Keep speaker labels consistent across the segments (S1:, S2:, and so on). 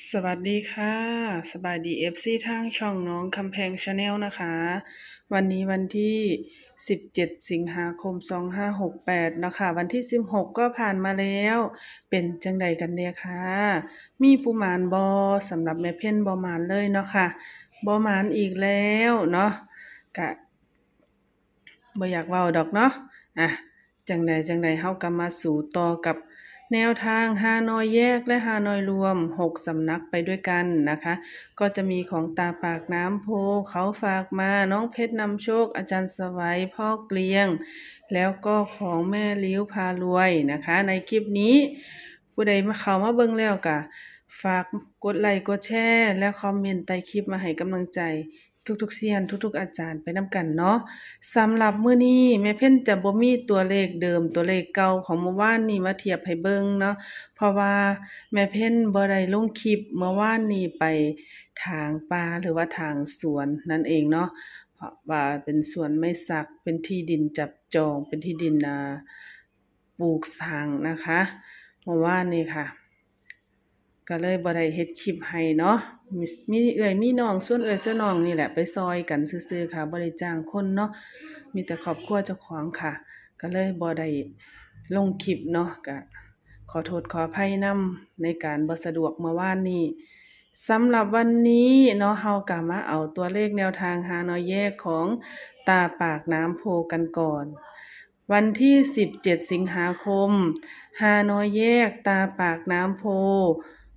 S1: สวัสดีค่ะ สบายดี FC ทางช่องน้องคำแพงชาแนลนะคะ วันนี้วันที่ 17 สิงหาคม 2568 นะคะ วันที่ 16 ก็ผ่านมาแล้ว เป็นจังใดกันเนี่ยค่ะ มีผู้มานบอสำหรับแม่เพ่นบอมานเลยเนาะค่ะบอมานอีกแล้วเนาะกะบ่อยากเว้าดอกเนาะอะจังใดจังใดเฮาก็มาสู่ต่อกับ แนวทางฮานอยแยกและฮานอยรวม 6 สำนักไปด้วยกันนะคะ ก็จะมีของตาปากน้ำโพเขาฝากมาน้องเพชรนำโชค อาจารย์สวัยพ่อเกลียง แล้วก็ของแม่ลิ้วพารวยนะคะ ในคลิปนี้ ผู้ใดมาเข้ามาเบิ่งแล้วก็ฝากกดไลค์กดแชร์ และคอมเมนต์ใต้คลิปมาให้กำลังใจ ทุกๆเซียนทุกๆอาจารย์ไปนํกันเนาะสำหรับมื้อนี้แม่เพ็ญจะบ่มีตัวเลขเดิมตัวเลขเก่าของเมื่อวานนี้มาเทียบให้เบิ่งเนาะเพราะว่าแม่เพ็ญบ่ได้ลงคลิปเมื่อวานนี้ไปทางป่าหรือว่าทางสวนนั่นเองเนาะเพราะว่าเป็นสวนไม้สักเป็นที่ดินจับจองเป็นที่ดินอ่าปลูกสร้างนะคะเมื่อวานนี้ค่ะ ก็เลยบ่ได้เฮ็ดคลิปให้เนาะมีเอื้อยมีน้องส่วนเอื้อยส่วนน้องนี่แหละไปซอยกันซื่อๆค่ะบ่ได้จ้างคนเนาะมีแต่ครอบครัวเจ้าของค่ะ ก็เลยบ่ได้ลงคลิปเนาะก็ขอโทษขออภัยนำในการบ่สะดวกเมื่อวานนี้สำหรับวันนี้เนาะเฮาก็มาเอาตัวเลขแนวทางฮานอยแยกของตาปากน้ำโพกันก่อน วันที่ 17 สิงหาคมฮานอยแยกตาปากน้ำโพ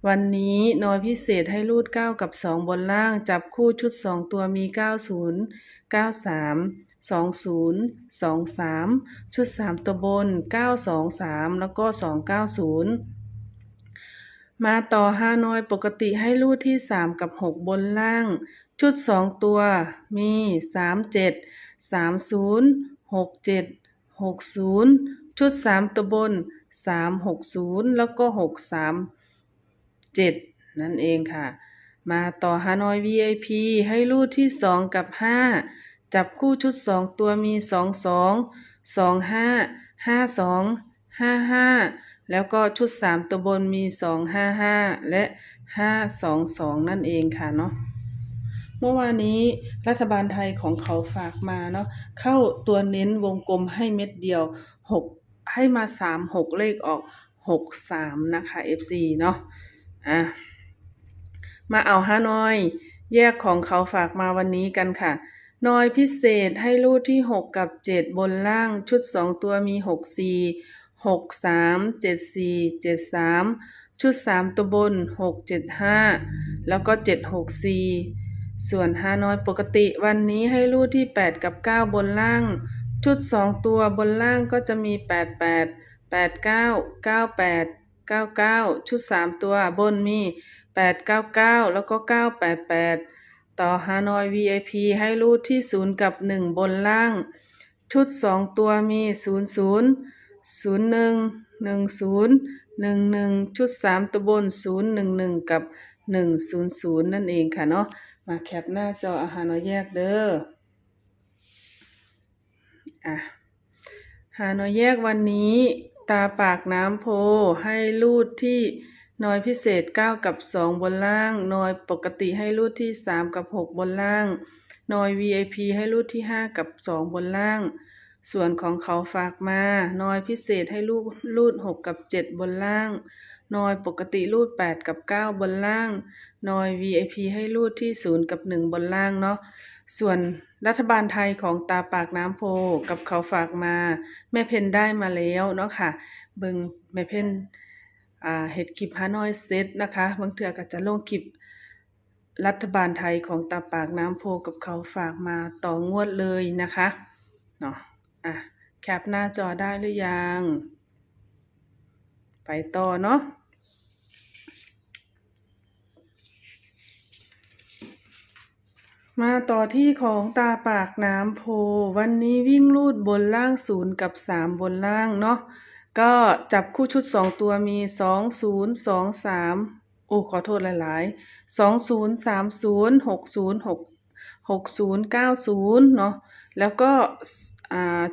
S1: วันนี้นอยพิเศษให้รูด 9 กับ 2 บนล่าง จับคู่ชุด 2 ตัวมี 90 93 20 23 ชุด 3 ตัวบน 923 แล้วก็ 290 มาต่อฮานอยปกติให้รูดที่ 3 กับ 6 บนล่าง ชุด 2 ตัวมี 37 30 67 60 ชุด 3 ตัวบน 360 แล้วก็ 63 7 นั่นเองค่ะ มาต่อฮานอย VIP ให้รูดที่ 2 กับ 5 จับคู่ชุด 2 ตัวมี 22 25 52 55 แล้วก็ชุด 3 ตัวบนมี 255 และ 522 นั่นเองค่ะเนาะเมื่อวานนี้รัฐบาลไทยของเขาฝากมาเนาะเข้าตัวเน้นวงกลมให้เม็ดเดียว 6 ให้มา 3 6 เลขออก 63 นะคะ FC เนาะ อะมาเอาฮานอย แยกของเขาฝากมาวันนี้กันค่ะ นอยพิเศษให้รูดที่ 6 กับ 7 บนล่างชุด 2 ตัวมี 64 63 74 73 ชุด 3 ตัวบน 675 แล้วก็ 764 ส่วนฮานอยปกติวันนี้ให้รูดที่ 8 กับ 9 บนล่าง ชุด 2 ตัวบนล่างก็จะมี 88 89 98 99 ชุด 3 ตัวบนมี 899 แล้วก็ 988 ต่อฮานอย VIP ให้รูดที่ 0 กับ 1 บนล่าง ชุด 2 ตัวมี 00 01 10 11 ชุด 3 ตัวบน 011 กับ 100 นั่นเองค่ะเนาะมาแคปหน้าจออาหารน้อยแยกเด้ออะหาน้อยแยกวันนี้ ตาปากน้ำโพให้รูดที่น้อยพิเศษ 9 กับ 2 บนล่างน้อยปกติให้รูดที่ 3 กับ 6 บนล่างน้อย VIP ให้รูดที่ 5 กับ 2 บนล่าง ส่วนของเขาฝากมาน้อยพิเศษให้รูดรูด 6 กับ 7 บนล่างน้อยปกติรูด 8 กับ 9 บนล่างน้อย VIP ให้รูดที่ 0 กับ 1 บนล่างเนาะ ส่วนรัฐบาลไทยของตาปากน้ำโพกับเขาฝากมา แม่เพนได้มาแล้วเนาะค่ะเบิงแม่เพนอ่าเฮ็ดคลิปฮานอยเสร็จนะคะบางเทื่อก็จะลงคลิปรัฐบาลไทยของตาปากน้ำโพกับเขาฝากมาต่องวดเลยนะคะเนาะอะแคปหน้าจอได้หรือยัง ไปต่อเนาะ มาต่อที่ของตาปากน้ำโพ วันนี้วิ่งลูดบนล่างศูนย์กับสามบนล่างเนาะก็จับคู่ชุดสองตัวมีสองศูนย์สองสามโอ้ขอโทษหลายๆสองศูนย์สามศูนย์หกศูนย์หกหกศูนย์เก้าศูนย์เนาะแล้วก็อ่า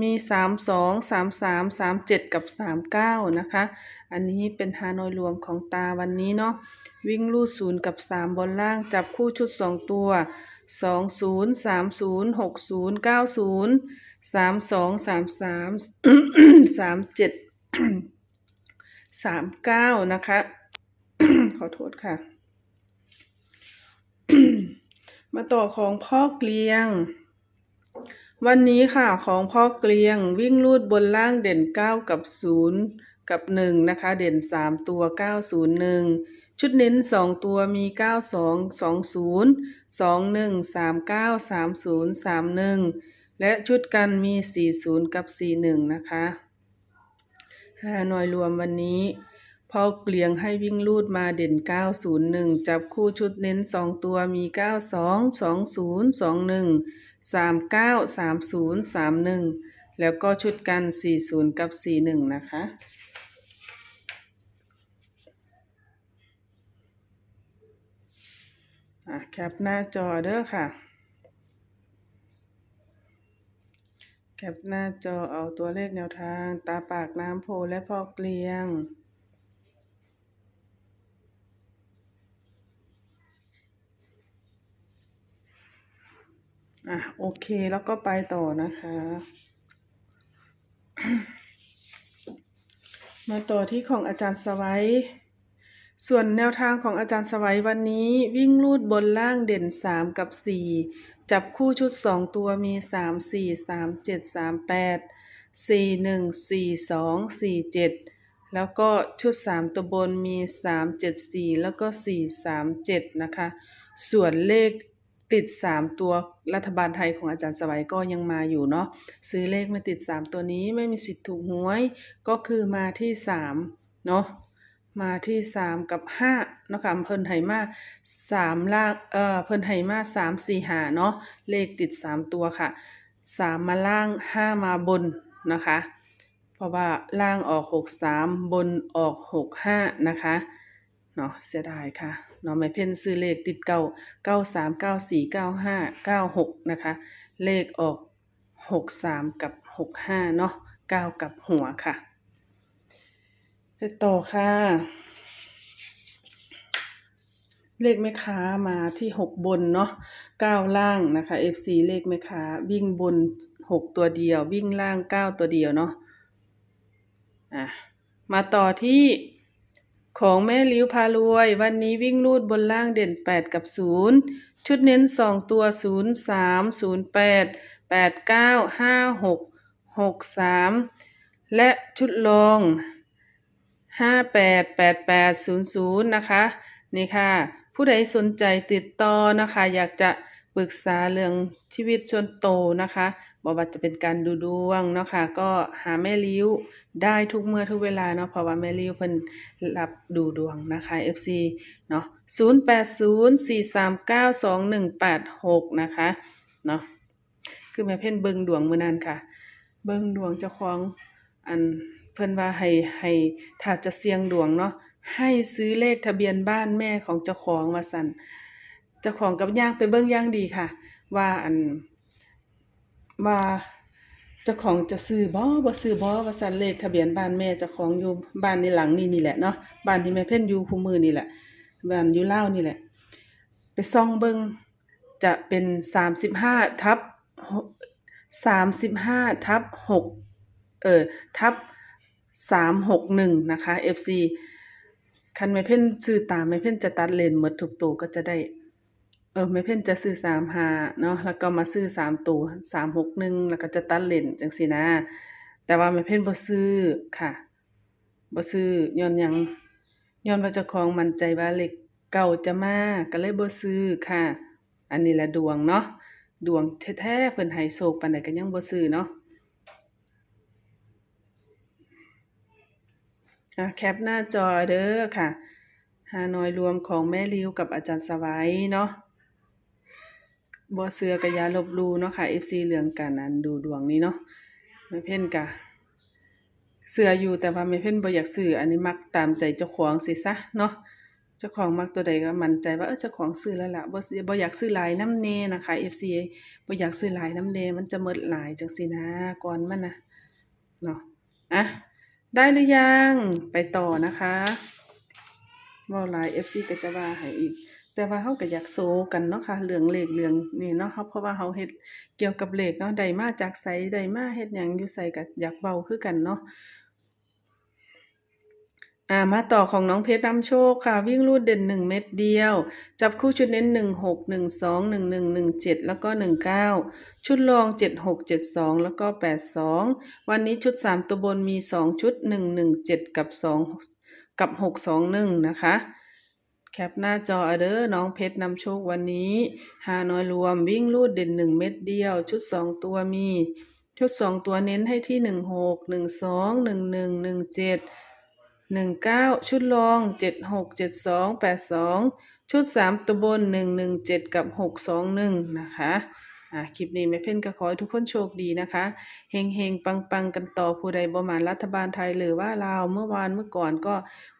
S1: มี32 33 37กับ39นะคะ อันนี้เป็นฮานอยรวมของตาวันนี้เนาะ วิ่งลูดศูนย์กับ3บนล่างจับคู่ชุด2ตัว20 30 60 90 32 33 37 39นะคะ ขอโทษค่ะ มาต่อของพ่อเกลียง วันนี้ค่ะของพ่อเกลียงวิ่งลูดบนล่างเด่น 9 กับ 0 กับ 1 นะคะ เด่น 3 ตัว 901 ชุดเน้น 2 ตัวมี 92 20 21 39 30 31 และชุดกันมี 40 กับ 41 นะคะฮานอยรวมวันนี้พ่อเกลียงให้วิ่งลูดมาเด่น 901 จับคู่ชุดเน้น 2 ตัวมี 92 20 21 39 30 31 แล้วก็ชุดกัน 40 กับ 41 นะคะอะแคปหน้าจอเด้อค่ะ แคปหน้าจอเอาตัวเลขแนวทาง ตาปากน้ำโพและพอเกลียง อะโอเคแล้วก็ไปต่อนะคะ มาต่อที่ของอาจารย์สวัยส่วนแนวทางของอาจารย์สวัยวันนี้วิ่งลูดบนล่างเด่น 3 กับ 4 จับคู่ชุด 2 ตัวมี 3 4 3 7 3 8 4 1 4 2 4 7 แล้วก็ชุด 3 ตัวบนมี 3 7 4 แล้วก็ 4 3 7 นะคะ ส่วนเลข ติด 3 ตัวรัฐบาลไทยของอาจารย์สวัยก็ยังมาอยู่เนาะซื้อเลขไม่ติด 3 ตัวนี้ไม่มีสิทธิ์ถูกหวยก็คือมาที่ 3 เนาะมาที่ 3 กับ5เนาะค่ะเพิ่นให้มา3ล่างเอ่อเพิ่นให้มา3 4 5เนาะเลขติด 3 ตัวค่ะ 3 มาล่าง 5 มาบนนะคะ เพราะว่าล่างออก 63 บนออก 65 นะคะเนาะเสียดายค่ะ นาะไม่เพ่นซื้อเลขติดเก้า93 94 95 96นะคะ เลขออก63กับ65เนาะ9กับหัวค่ะไปต่อค่ะ เลขแม่ค้ามาที่6บนเนาะ9ล่างนะคะ FC เลขแม่ค้าวิ่งบน6ตัวเดียว วิ่งล่าง9ตัวเดียวเนาะอะมาต่อที่ ของแม่ลิ้วพารวย วันนี้วิ่งลูดบนล่างเด่น 8 กับ 0 ชุดเน้น 2 ตัว 0 3 0 8 8 9 5 6 6 3 และชุดรองห้าแปดแปดแปดศูนย์ศูนย์นะคะ นี่ค่ะ ผู้ใดสนใจติดต่อนะคะ อยากจะ ปรึกษาเรื่องชีวิตส่วนโตวนะคะบอกว่าจะเป็นการดูดวงเนาะค่ะก็หาแม่ลิ้วได้ทุกเมื่อทุกเวลาเนาะเพราะว่าแม่ลิ้วเพิ่นรับดูดวงนะคะ FC เนาะ0804392186 นะคะเนาะคือแม่เพ่นเบิ่งดวงมื้อนั้นค่ะ เบิ่งดวงเจ้าของอันเพิ่นว่าให้ให้ถ้าจะเสี่ยงดวงเนาะให้ซื้อเลขทะเบียนบ้านแม่ของเจ้าของว่าซั่น จ้าของกับย่างไปเบิ่งย่างดีค่ะ ว่าอันว่าเจ้าของจะซื้อบ่บ่ซื้อบ่ว่าซั่นเลขทะเบียนบ้านแม่เจ้าของอยู่บ้านในหลังนี้นี่แหละเนาะบ้านที่แม่เพ่นอยู่คุมื้อนี่แหละบ้านอยู่ลานี่แหละ ไปส่องเบิ่งจะเป็น35ทับ35ทับ6เออทับสามหกหนึ่งนะคะ FC คันไม่เพ่นซื้อตามไม่เพ่นจะตัดเลนหมดทุกตัวก็จะได้ เออไม่เพ่นจะซื้อสามหาเนาะแล้วก็มาซื้อสามตัวสามหกหนึ่งแล้วก็จะตัดเลนจังสินะ แต่ว่าไม่เพ่นบ่ซื้อค่ะบ่ซื้อย้อนยังย้อนว่าเจ้าของมั่นใจว่าเลขเก่าจะมาก็เลยบ่ซื้อค่ะ อันนี้แหละดวงเนาะดวงแท้ๆเพิ่นให้โชคปานใดก็ยังบ่ซื้อเนาะอะแคปหน้าจอเด้อค่ะฮานอยรวมของแม่ริวกับอาจารย์สวัยเนาะ บ่เสือกับยาลบลูเนาะค่ะ FC เรื่องการอันดูดวงนี้เนาะแม่เพ่นกะเสืออยู่แต่ว่าแม่เพ่นบ่อยากซื้ออันนี้มักตามใจเจ้าของสิซะเนาะเจ้าของมักตัวใดก็มั่นใจว่าเออเจ้าของซื้อแล้วล่ะบ่บ่อยากซื้อหลายน้ำแน่นะคะ FC บ่อยากซื้อหลายน้ำแน่มันจะหมดหลายจังซี้นะก่อนมันนะเนาะอะได้หรือยังไปต่อนะคะเว้าหลาย FC ก็จะว่าให้อีก แต่ว่าเราก็อยากโซกันเนาะค่ะเรื่องเหลขเรื่องนี่เนาะเราเพราะว่าเราเฮ็ดเกี่ยวกับเหลขเนาะได้มาจากไสได้มาเฮ็ดหยังอยู่ไสก็อยากเว้าคือกันเนาะอ่ามาต่อของน้องเพชรนำโชคค่ะ วิ่งรูดเด่น1เม็ดเดียว จับคู่ชุดเน้น16 12 11 17แล้วก็19ชุดรอง76 72แล้วก็82วันนี้ชุด3ตัวบนมี2ชุด117กับ2กับ621นะคะ แคปหน้าจอเอาเด้อน้องเพชรนำโชควันนี้ฮานอยรวมวิ่งลูดเด่นหนึ่งเม็ดเดียว ชุดสองตัวมี ชุดสองตัวเน้นให้ที่หนึ่งหกหนึ่งสองหนึ่งหนึ่งหนึ่งเจ็ดหนึ่งเก้าชุดรองเจ็ดหกเจ็ดสองแปดสองชุดสามตัวบนหนึ่งหนึ่งเจ็ดกับหกสองหนึ่งนะคะ อ่าคลิปนี้แม่เพ่นก็ขอให้ทุกคนโชคดีนะคะเฮงเฮงปังปังกันต่อผู้ใดบ่หมานรัฐบาลไทยหรือว่าลาวเมื่อวานเมื่อก่อนก็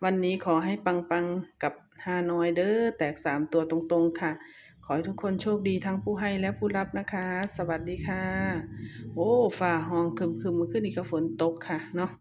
S1: วันนี้ขอให้ปังปังกับฮานอยเด้อแตกสามตัวตรงๆค่ะ ขอให้ทุกคนโชคดีทั้งผู้ให้และผู้รับนะคะ สวัสดีค่ะ โอ้ฝ่าห้องคึมๆเมื่อคืนนี้ก็ฝนตกค่ะเนาะ